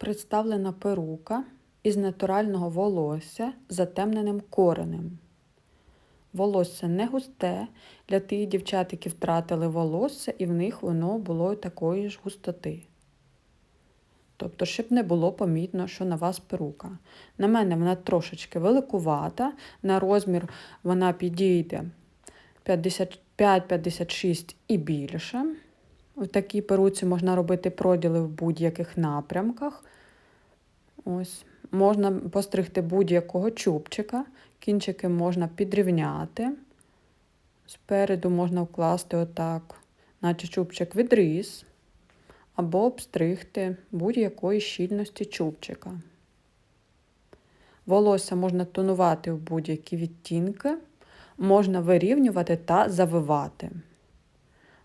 Представлена перука із натурального волосся затемненим коренем. Волосся не густе для тих дівчат, які втратили волосся, і в них воно було такої ж густоти. Тобто, щоб не було помітно, що на вас перука. На мене вона трошечки великувата, на розмір вона підійде 55-56 і більше. У такій перуці можна робити проділи в будь-яких напрямках. Ось. Можна постригти будь-якого чубчика, кінчики можна підрівняти. Спереду можна вкласти отак, наче чубчик відріз, або обстригти будь-якої щільності чубчика. Волосся можна тонувати в будь-які відтінки, можна вирівнювати та завивати.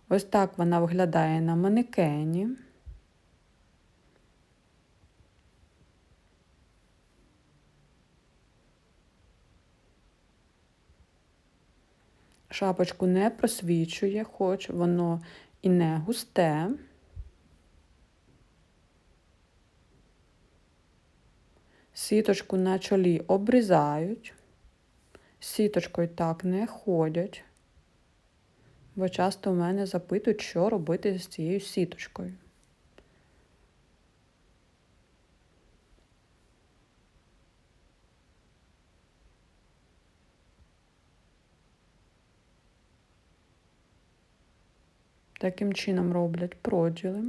Ось так вона виглядає на манекені. Шапочку не просвічує, хоч воно і не густе. Сіточку на чолі обрізають, сіточкою так не ходять, бо часто в мене запитують, що робити з цією сіточкою. Таким чином роблять проділи.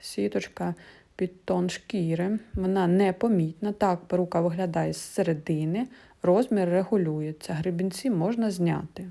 Сіточка під тон шкіри, вона непомітна. Так, перука виглядає з середини, розмір регулюється, гребінці можна зняти.